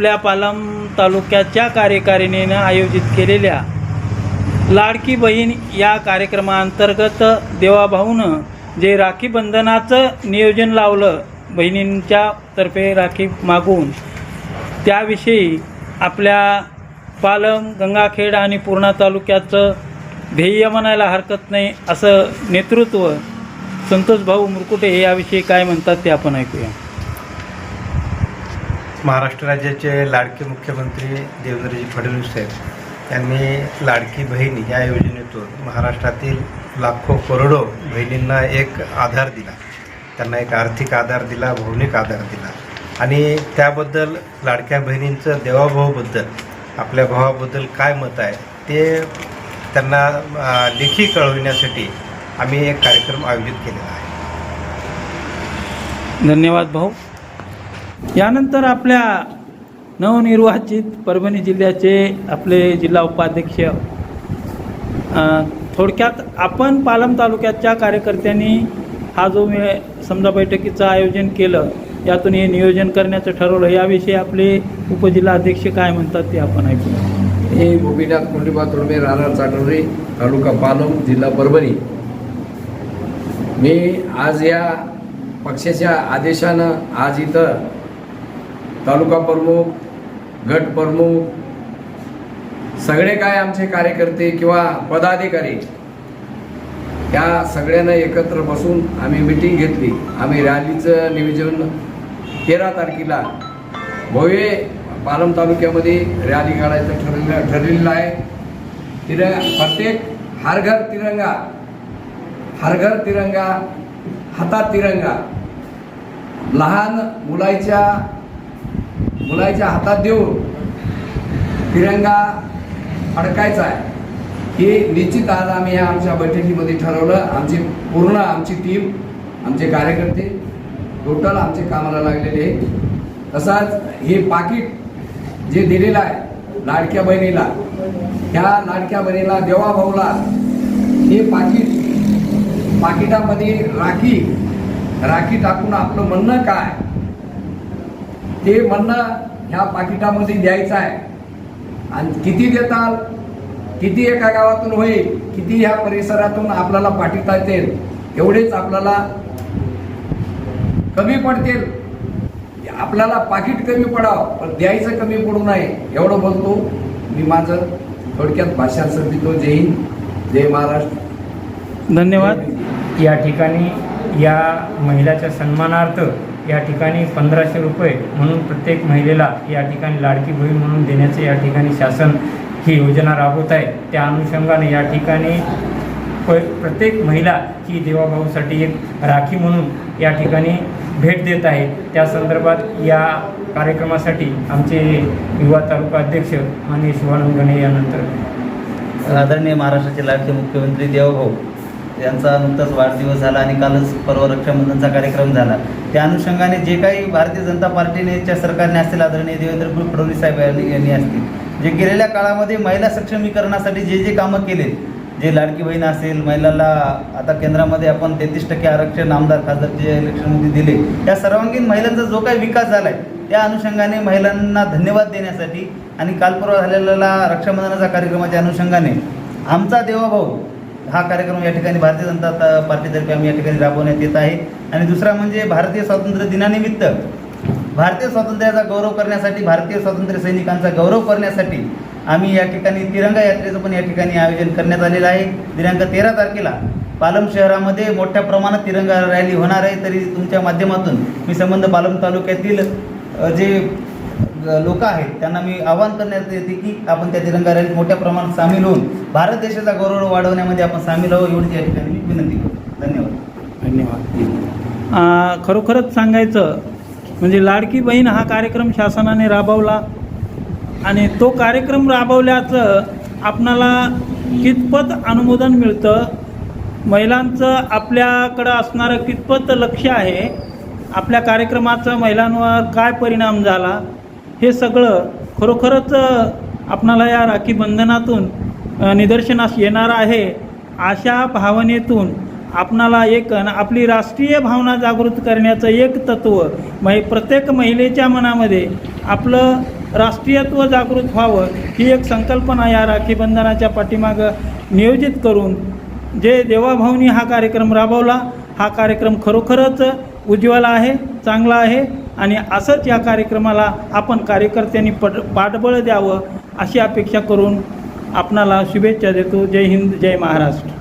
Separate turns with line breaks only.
आपल्या पालम तालुक्याच्या कार्यकारिणीनं आयोजित केलेल्या लाडकी बहीण या कार्यक्रमाअंतर्गत देवाभाऊनं जे राखी बंधनाचं नियोजन लावलं बहिणींच्या तर्फे राखी मागून त्याविषयी आपल्या पालम गंगाखेड आणि पूर्णा तालुक्याचं ध्येय म्हणायला हरकत नाही असं नेतृत्व संतोष भाऊ मुरकुटे याविषयी काय म्हणतात ते आपण ऐकूया.
महाराष्ट्र राज्याचे लाडके मुख्यमंत्री देवेंद्रजी फडणवीस साहेब यांनी लाडकी बहीण या योजनेतून महाराष्ट्रातील लाखो करोडो बहिणींना एक आधार दिला. त्यांना एक आर्थिक आधार दिला भौनिक आधार दिला. आणि त्याबद्दल लाडक्या बहिणींचं देवाभावाबद्दल आपल्या भावाबद्दल काय मत आहे ते त्यांना लेखी कळविण्यासाठी आम्ही एक कार्यक्रम आयोजित केलेला आहे.
धन्यवाद भाऊ. यानंतर आपल्या नवनिर्वाचित परभणी जिल्ह्याचे आपले जिल्हा उपाध्यक्ष थोडक्यात आपण पालम तालुक्याच्या कार्यकर्त्यांनी हा जो मे समजा बैठकीचं आयोजन केलं यातून हे नियोजन करण्याचं ठरवलं याविषयी आपले उपजिल्हा अध्यक्ष काय म्हणतात ते आपण ऐकूया.
हे गोपीनाथ कुंडीबा तुळमे राहणार चाटोरे तालुका पालम जिल्हा परभणी. मी आज या पक्षाच्या आदेशानं आज इथं तालुका प्रमुख गट प्रमुख सगळे काय आमचे कार्यकर्ते किंवा पदाधिकारी या सगळ्यांना एकत्र बसून आम्ही मिटिंग घेतली. आम्ही रॅलीचं नियोजन तेरा तारखेला भव्य पालम तालुक्यामध्ये रॅली काढायचं ठरलेलं ठरलेलं आहे. तिरंगा प्रत्येक हर घर तिरंगा हर घर तिरंगा हातात तिरंगा. लहान मुलाच्या मुलाच्या हातात देऊन तिरंगा फडकायचा आहे. हे निश्चित आज आम्ही या आमच्या बैठकीमध्ये ठरवलं. आमची पूर्ण आमची टीम आमचे कार्यकर्ते टोटल आमचे कामाला लागलेले तसाच हे पाकिट जे दिलेलं आहे लाडक्या बहिणीला ह्या लाडक्या बहिणीला देवा भाऊला हे पाकिट पाकिटामध्ये राखी राखी टाकून आपलं म्हणणं काय? ते म्हणणं ह्या पाकिटामध्ये द्यायचं आहे. आणि किती देताल किती एका गावातून होईल किती ह्या परिसरातून आपल्याला पाठवता येतील एवढेच आपल्याला कमी पडतील. आपल्याला पाकिट कमी पडावं पण द्यायचं कमी पडू नये एवढं बोलतो मी माझं थोडक्यात भाषण संपितो जय हिंद जय महाराष्ट्र.
धन्यवाद.
या ठिकाणी या महिलाच्या सन्मानार्थ या ठिकाणी पंधराशे रुपये म्हणून प्रत्येक महिलेला या ठिकाणी लाडकी बहीण म्हणून देण्याचे या ठिकाणी शासन ही योजना राबवत आहे. त्या अनुषंगाने या ठिकाणी प प्रत्येक महिला ही देवाभाऊसाठी एक राखी म्हणून या ठिकाणी भेट देत आहे. त्या संदर्भात या कार्यक्रमासाठी आमचे युवा तालुका अध्यक्ष माननीय शिवानंद गणे यानंतर
आदरणीय महाराष्ट्राचे लाडके मुख्यमंत्री देवाभाऊ यांचा नुकताच वाढदिवस झाला आणि कालच परवा रक्षाबंधनचा कार्यक्रम झाला. त्या अनुषंगाने जे काही भारतीय जनता पार्टीनेच्या सरकारने असतील आदरणीय देवेंद्र फडणवीस साहेब यांनी यांनी असतील जे गेलेल्या काळामध्ये महिला सक्षमीकरणासाठी जे जे कामं केले जे लाडकी बहीण असेल महिलाला आता केंद्रामध्ये आपण तेहतीस टक्के आरक्षण आमदार खासदारच्या इलेक्शनमध्ये दिले या सर्वांगीण महिलांचा जो काही विकास झाला आहे त्या अनुषंगाने महिलांना धन्यवाद देण्यासाठी आणि कालपर्वा झालेला रक्षाबंधनाचा कार्यक्रमाच्या अनुषंगाने आमचा देवाभाऊ हा कार्यक्रम या ठिकाणी भारतीय जनता पार्टीतर्फे आम्ही या ठिकाणी राबवण्यात येत आहे. आणि दुसरा म्हणजे भारतीय स्वातंत्र्य दिनानिमित्त भारतीय स्वातंत्र्याचा गौरव करण्यासाठी भारतीय स्वातंत्र्य सैनिकांचा गौरव करण्यासाठी आम्ही या ठिकाणी तिरंगा यात्रेचं पण या ठिकाणी आयोजन करण्यात आलेलं आहे. दिनांक तेरा तारखेला पालम शहरामध्ये मोठ्या प्रमाणात तिरंगा रॅली होणार आहे. तरी तुमच्या माध्यमातून मी संबंध पालम तालुक्यातील जे लोक आहेत त्यांना मी आवाहन करण्यात येते की आपण त्या तिरंगा रॅलीत मोठ्या प्रमाणात सामील होऊन भारत देशाचा गौरव वाढवण्यामध्ये आपण सामील आहोत एवढीच या ठिकाणी मी विनंती करतो. धन्यवाद.
धन्यवाद. खरोखरच सांगायचं म्हणजे लाडकी बहीण हा कार्यक्रम शासनाने राबवला आणि तो कार्यक्रम राबवल्याचं आपणाला कितपत अनुमोदन मिळतं? महिलांचं आपल्याकडं असणारं कितपत लक्ष आहे? आपल्या कार्यक्रमाचा महिलांवर काय परिणाम झाला? हे सगळं खरोखरच आपणाला या राखी बंधनातून निदर्शनास येणार आहे अशा भावनेतून आपणाला एक आपली राष्ट्रीय भावना जागृत करण्याचं एक तत्त्व मै प्रत्येक महिलेच्या मनामध्ये आपलं राष्ट्रीयत्व जागृत व्हावं ही एक संकल्पना या राखी बंधनाच्या पाठीमागं नियोजित करून जे देवाभाऊनी हा कार्यक्रम राबवला हा कार्यक्रम खरोखरच उज्ज्वल आहे चांगला आहे आणि असंच या कार्यक्रमाला आपण कार्यकर्त्यांनी पट पाठबळ द्यावं अशी अपेक्षा करून आपणाला शुभेच्छा देतो. जय हिंद जय महाराष्ट्र.